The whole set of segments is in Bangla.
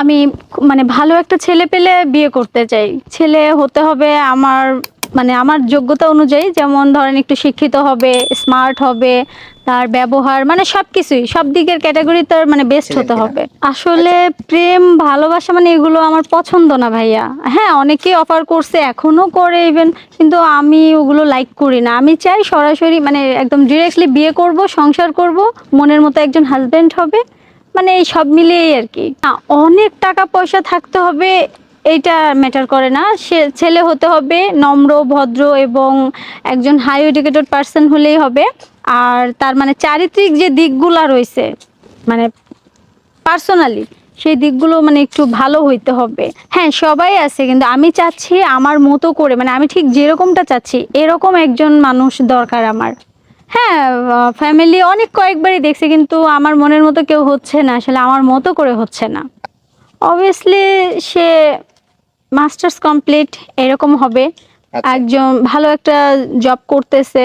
আমি মানে ভালো একটা ছেলে পেলে বিয়ে করতে চাই। ছেলে হতে হবে আমার মানে আমার যোগ্যতা অনুযায়ী যেমন ধরেন একটু শিক্ষিত হবে স্মার্ট হবে তার ব্যবহার মানে সব কিছুই সব দিকের ক্যাটাগরি তার মানে বেস্ট হতে হবে। আসলে প্রেম ভালোবাসা মানে এগুলো আমার পছন্দ না ভাইয়া। হ্যাঁ অনেকেই অফার করছে এখনও করে ইভেন কিন্তু আমি ওগুলো লাইক করি না। আমি চাই সরাসরি মানে একদম ডিরেক্টলি বিয়ে করব সংসার করব মনের মতো একজন হাজবেন্ড হবে। মানে এই সব মিলিয়েই আর কি। অনেক টাকা পয়সা থাকতে হবে, এইটা ম্যাটার করে না। সে, ছেলে হতে হবে, নম্র, ভদ্র এবং একজন হাই এডুকেটেড পার্সন হলেই হবে। আর তার মানে চারিত্রিক যে দিকগুলা রয়েছে মানে পার্সোনালি সেই দিকগুলো মানে একটু ভালো হইতে হবে। হ্যাঁ সবাই আছে, কিন্তু আমি চাচ্ছি আমার মতো করে মানে আমি ঠিক যেরকমটা চাচ্ছি, এরকম একজন মানুষ দরকার আমার। হ্যাঁ ফ্যামিলি অনেক কয়েকবারই দেখছে কিন্তু আমার মনের মতো কেউ হচ্ছে না। আসলে আমার মতো করে হচ্ছে না। অবভিয়াসলি সে মাস্টার্স কমপ্লিট এরকম হবে। আচ্ছা। একজন ভালো একটা জব করতেছে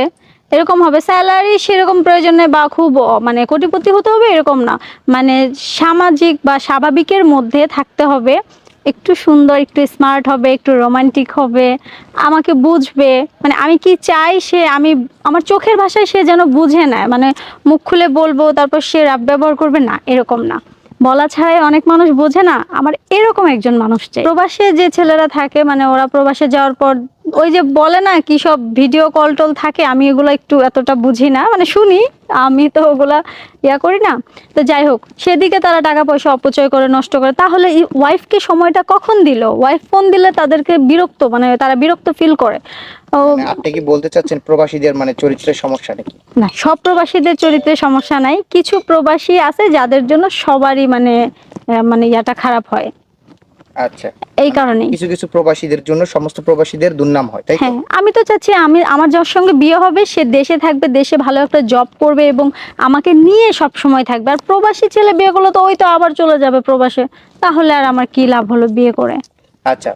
এরকম হবে। স্যালারি সেরকম প্রয়োজনে বা খুব মানে কোটিপতি হতে হবে এরকম না। মানে সামাজিক বা স্বাভাবিকের মধ্যে থাকতে হবে। একটু সুন্দর, একটু স্মার্ট হবে, একটু রোমান্টিক হবে, আমাকে বুঝবে। মানে আমি কি চাই সে, আমি, আমার চোখের ভাষায় সে যেন বুঝে নেয় মানে মুখ খুলে বলব, তারপর সে রাব ব্যবহার করবে, না, এরকম না। বলা ছাড়াই অনেক মানুষ বোঝে না, আমার এরকম একজন মানুষ চাই। প্রবাসে যে ছেলেরা থাকে মানে ওরা প্রবাসে যাওয়ার পর ওই যে বলে না কি সব ভিডিও কল টল থাকে আমি এগুলো একটু এতটা বুঝি না। মানে শুনি আমি তো ওগুলা ইয়া করি না। তো যাই হোক সেদিকে তারা টাকা পয়সা অপচয় করে নষ্ট করে। তাহলে ওয়াইফকে সময়টা কখন দিল? ওয়াইফ ফোন দিলে তাদেরকে বিরক্ত মানে তারা বিরক্ত ফিল করে। মানে আপনি কি বলতে চাচ্ছেন প্রবাসীদের মানে চরিত্রের সমস্যাটা কি না সব প্রবাসীদের চরিত্রে সমস্যা নাই। কিছু প্রবাসী আছে যাদের জন্য সবারই মানে মানে ইয়াটা খারাপ হয়। আচ্ছা। এই কারণে কিছু কিছু প্রবাসীদের জন্য সমস্ত প্রবাসীদের দুর্নাম হয় তাই হ্যাঁ আমি তো চাচ্ছি আমি আমার যার সঙ্গে বিয়ে হবে সে দেশে থাকবে দেশে ভালো একটা জব করবে এবং আমাকে নিয়ে সব সময় থাকবে। আর প্রবাসী ছেলে বিয়ে করলে তো ওই তো আবার চলে যাবে প্রবাসে। তাহলে আর আমার কি লাভ হলো বিয়ে করে? আচ্ছা।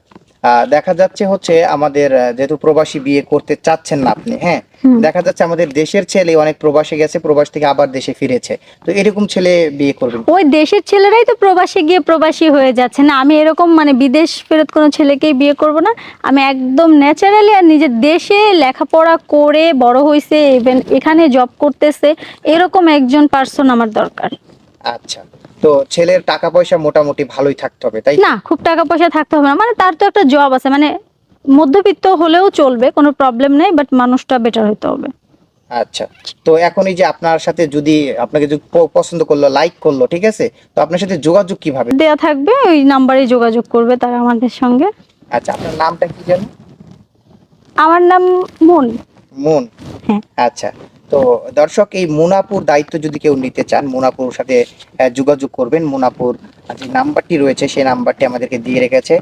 দেখা যাচ্ছে হচ্ছে আমাদের যেহেতু প্রবাসী বিয়ে করতে চাচ্ছেন না আপনি হ্যাঁ? দেখা যাচ্ছে আমাদের দেশের ছেলে অনেক প্রবাসে গেছে প্রবাস থেকে আবার দেশে ফিরেছে। তো এরকম ছেলে বিয়ে করবেন? ওই দেশের ছেলেরাই তো প্রবাসী গিয়ে প্রবাসী হয়ে যাচ্ছে না। আমি এরকম মানে বিদেশ ফেরত কোনো ছেলেকেই বিয়ে করব না। আমি একদম ন্যাচারালি আর নিজের দেশে লেখাপড়া করে বড় হয়েছে ইভেন এখানে জব করতেছে এরকম একজন পার্সন আমার দরকার। আচ্ছা। তো ছেলের টাকা পয়সা মোটামুটি ভালোই থাকতে হবে তাই না খুব টাকা পয়সা থাকতে হবে না। মানে তার তো একটা জব আছে মানে মধ্যবিত্ত হলেও চলবে কোনো প্রবলেম নেই বাট মানুষটা বেটার হতে হবে। আচ্ছা। তো এখন এই যে আপনার সাথে যদি আপনাকে যদি পছন্দ করল লাইক করল ঠিক আছে? তো আপনার সাথে যোগাযোগ কীভাবে? দেয়া থাকবে ওই নাম্বারে যোগাযোগ করবে তারা আমাদের সঙ্গে। আচ্ছা আপনার নামটা কি জানো আমার নাম মন। মন। হ্যাঁ। আচ্ছা। তো দর্শক, এই মোনাপুর দায়িত্ব যদি কেউ নিতে চান, মোনাপুর সাথে যোগাযোগ করবেন। মোনাপুর যে নাম্বারটি রয়েছে, সেই নাম্বারটি আমাদেরকে দিয়ে রেখেছে।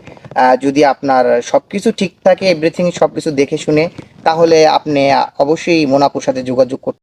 যদি আপনার সব কিছু ঠিক থাকে এভরিথিং সব কিছু দেখে শুনে, তাহলে আপনি অবশ্যই মোনাপুর সাথে যোগাযোগ করতে